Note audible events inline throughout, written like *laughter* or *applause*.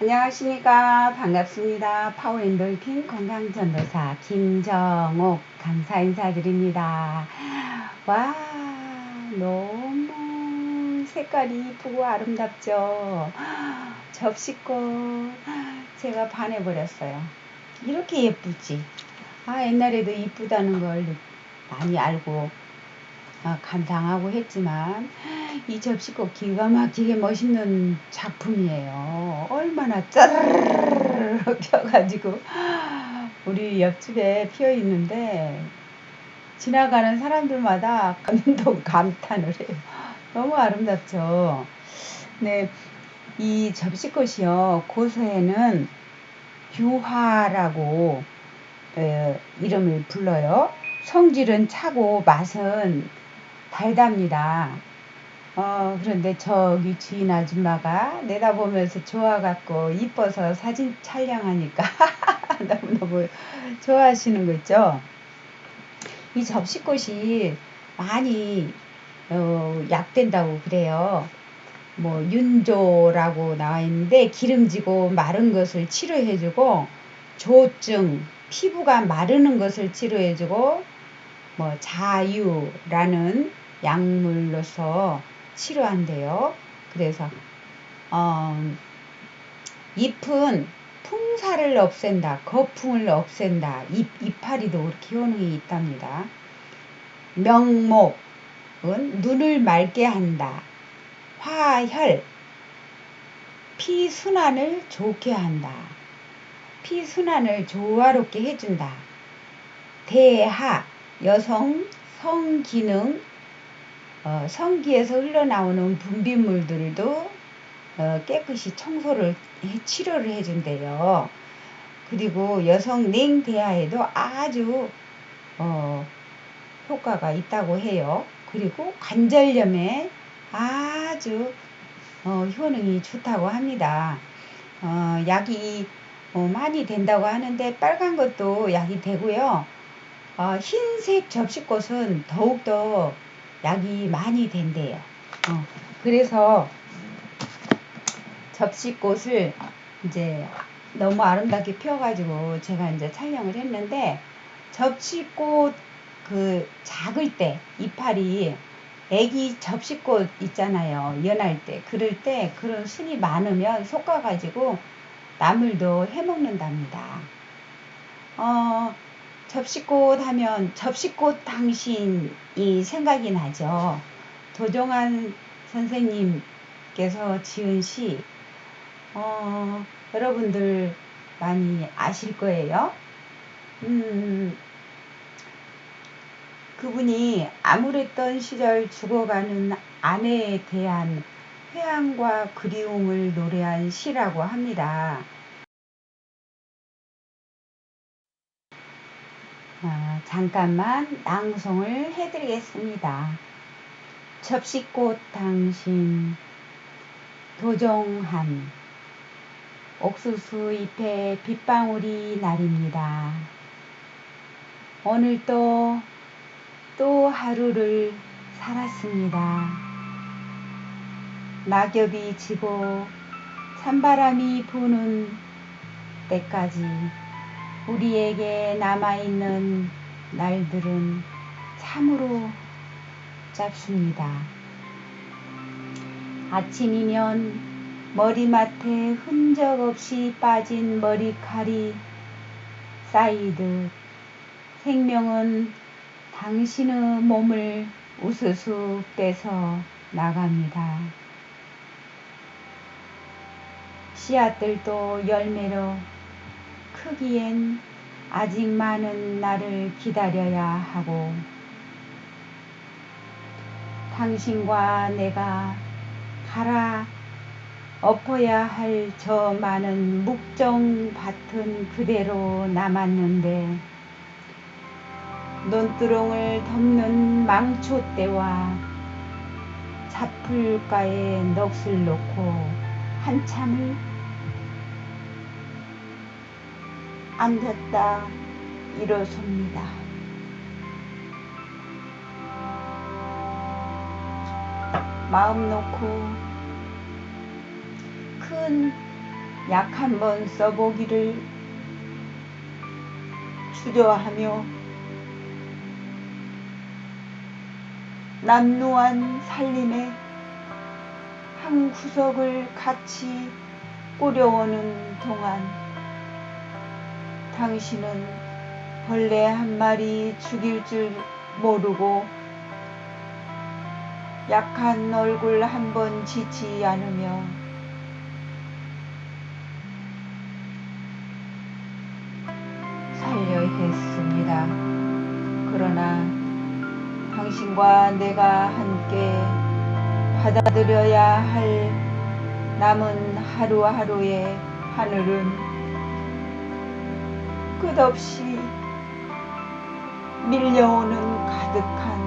안녕하십니까. 반갑습니다. 파워앤돌킨 건강전도사 김정옥 감사 인사드립니다. 와 너무 색깔이 이쁘고 아름답죠? 접시꽃 제가 반해버렸어요. 이렇게 예쁘지? 아 옛날에도 이쁘다는 걸 많이 알고 아, 감상하고 했지만 이 접시꽃 기가 막히게 멋있는 작품이에요. 얼마나 짜르르 펴가지고 우리 옆집에 피어 있는데 지나가는 사람들마다 감동 감탄을 해요. 너무 아름답죠. 네, 이 접시꽃이요 고서에는 유화라고 에, 이름을 불러요. 성질은 차고 맛은 달답니다. 어, 그런데 저기 주인 아줌마가 내다보면서 좋아갖고 이뻐서 사진 촬영하니까 *laughs* 너무너무 좋아하시는 거 있죠? 이 접시꽃이 많이 어, 약된다고 그래요. 뭐 윤조라고 나와 있는데 기름지고 마른 것을 치료해주고 조증, 피부가 마르는 것을 치료해주고 뭐 자유라는 약물로서 치료한대요. 그래서 어, 잎은 풍사를 없앤다, 거풍을 없앤다, 잎, 이파리도 그렇게 효능이 있답니다. 명목은 눈을 맑게 한다. 화혈, 피 순환을 좋게 한다. 피 순환을 조화롭게 해준다. 대하, 여성 성기능 어, 성기에서 흘러나오는 분비물들도 어, 깨끗이 청소를 해, 치료를 해준대요. 그리고 여성 냉대하에도 아주 어, 효과가 있다고 해요. 그리고 관절염에 아주 어, 효능이 좋다고 합니다. 어, 약이 어, 많이 된다고 하는데 빨간 것도 약이 되고요. 어, 흰색 접시꽃은 더욱더 약이 많이 된대요. 어, 그래서 접시꽃을 이제 너무 아름답게 피워가지고 제가 이제 촬영을 했는데 접시꽃 그 작을 때 이파리 애기 접시꽃 있잖아요. 연할 때 그럴 때 그런 순이 많으면 솎아가지고 나물도 해먹는답니다. 어, 접시꽃 하면 접시꽃 당신이 생각이 나죠. 도종환 선생님께서 지은 시, 어, 여러분들 많이 아실 거예요. 음, 그분이 암울했던 시절 죽어가는 아내에 대한 회한과 그리움을 노래한 시라고 합니다. 어, 잠깐만 낭송을 해드리겠습니다. 접시꽃 당신 도종한 옥수수 잎에 빗방울이 날입니다. 오늘 또, 또 하루를 살았습니다. 낙엽이 지고 찬바람이 부는 때까지 우리에게 남아있는 날들은 참으로 짧습니다. 아침이면 머리맡에 흔적 없이 빠진 머리칼이 쌓이듯 생명은 당신의 몸을 우수수 빼서 나갑니다. 씨앗들도 열매로 크기엔 아직 많은 날을 기다려야 하고 당신과 내가 갈아 엎어야 할 저 많은 묵정 밭은 그대로 남았는데 논두렁을 덮는 망초대와 잡풀가에 넋을 놓고 한참을 앉았다 일어섭니다. 마음 놓고 큰 약 한 번 써보기를 주저하며 남루한 살림의 한 구석을 같이 꾸려오는 동안 당신은 벌레 한 마리 죽일 줄 모르고 약한 얼굴 한 번 지지 않으며 살려 했습니다. 그러나 당신과 내가 함께 받아들여야 할 남은 하루하루의 하늘은 끝없이 밀려오는 가득한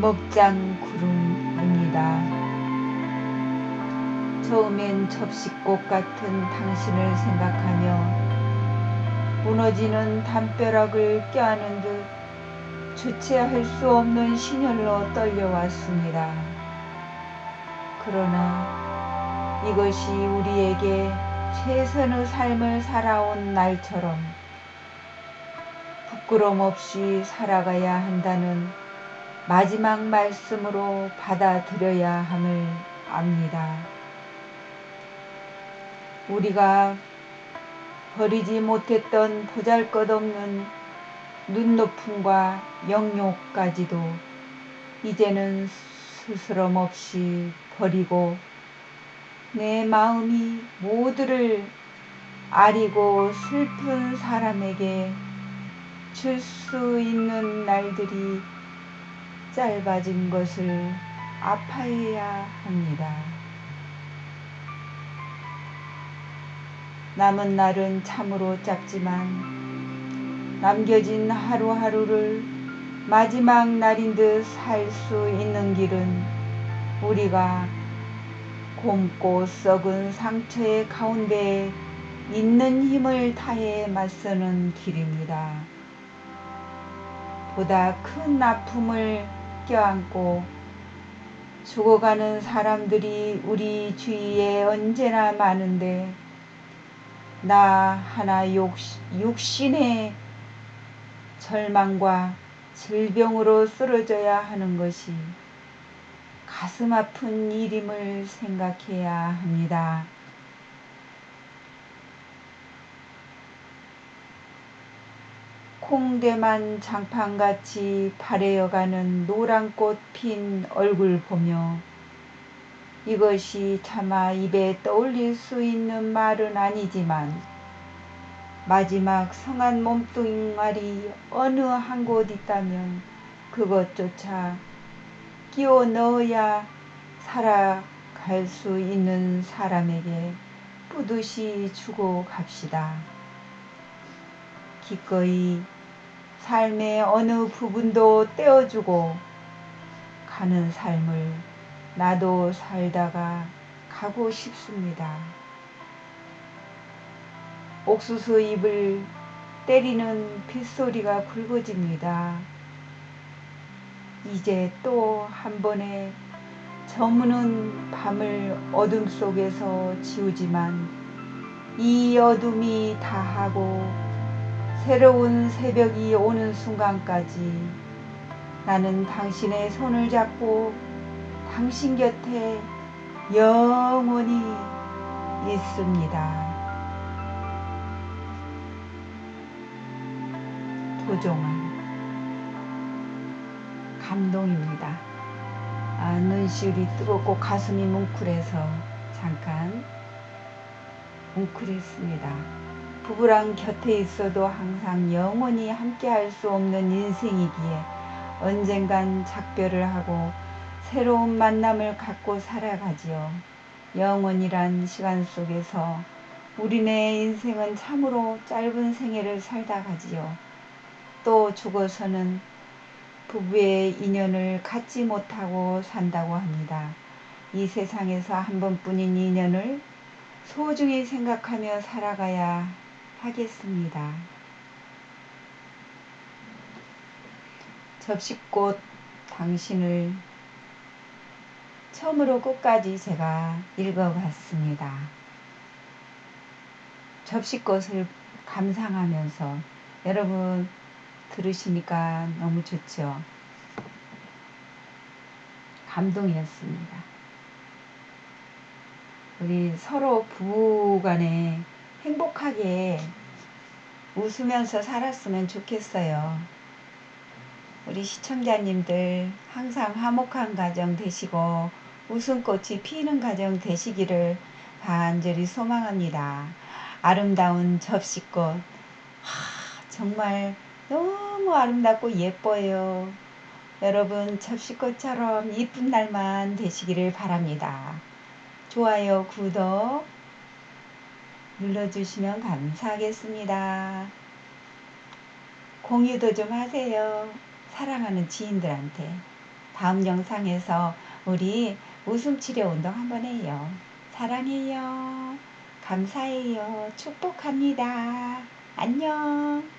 먹장 구름입니다. 처음엔 접시꽃 같은 당신을 생각하며 무너지는 담벼락을 껴안은 듯 주체할 수 없는 신혈로 떨려왔습니다. 그러나 이것이 우리에게 최선의 삶을 살아온 날처럼 부끄럼 없이 살아가야 한다는 마지막 말씀으로 받아들여야 함을 압니다. 우리가 버리지 못했던 보잘 것 없는 눈높음과 영욕까지도 이제는 스스럼 없이 버리고 내 마음이 모두를 아리고 슬픈 사람에게 줄 수 있는 날들이 짧아진 것을 아파해야 합니다. 남은 날은 참으로 짧지만 남겨진 하루하루를 마지막 날인 듯 살 수 있는 길은 우리가 곰고 썩은 상처의 가운데 있는 힘을 다해 맞서는 길입니다. 보다 큰 아픔을 껴안고 죽어가는 사람들이 우리 주위에 언제나 많은데 나 하나 육신의 절망과 질병으로 쓰러져야 하는 것이 가슴 아픈 일임을 생각해야 합니다. 콩대만 장판같이 바래어가는 노란 꽃 핀 얼굴 보며 이것이 차마 입에 떠올릴 수 있는 말은 아니지만 마지막 성한 몸뚱아리 어느 한 곳 있다면 그것조차 끼워 넣어야 살아갈 수 있는 사람에게 뿌듯이 주고 갑시다. 기꺼이 삶의 어느 부분도 떼어주고 가는 삶을 나도 살다가 가고 싶습니다. 옥수수 잎을 때리는 빗소리가 굵어집니다. 이제 또 한 번에 저무는 밤을 어둠 속에서 지우지만 이 어둠이 다하고 새로운 새벽이 오는 순간까지 나는 당신의 손을 잡고 당신 곁에 영원히 있습니다. 도종환 감동입니다. 아, 눈시울이 뜨겁고 가슴이 뭉클해서 잠깐 뭉클했습니다. 부부랑 곁에 있어도 항상 영원히 함께 할 수 없는 인생이기에 언젠간 작별을 하고 새로운 만남을 갖고 살아가지요. 영원이란 시간 속에서 우리네 인생은 참으로 짧은 생애를 살다 가지요. 또 죽어서는 부부의 인연을 갖지 못하고 산다고 합니다. 이 세상에서 한 번뿐인 인연을 소중히 생각하며 살아가야 하겠습니다. 접시꽃 당신을 처음으로 끝까지 제가 읽어봤습니다. 접시꽃을 감상하면서 여러분 들으시니까 너무 좋죠. 감동이었습니다. 우리 서로 부부 간에 행복하게 웃으면서 살았으면 좋겠어요. 우리 시청자님들 항상 화목한 가정 되시고 웃음꽃이 피는 가정 되시기를 간절히 소망합니다. 아름다운 접시꽃. 하, 정말 너무 아름답고 예뻐요. 여러분 접시꽃처럼 이쁜 날만 되시기를 바랍니다. 좋아요, 구독 눌러주시면 감사하겠습니다. 공유도 좀 하세요. 사랑하는 지인들한테. 다음 영상에서 우리 웃음 치료 운동 한번 해요. 사랑해요. 감사해요. 축복합니다. 안녕.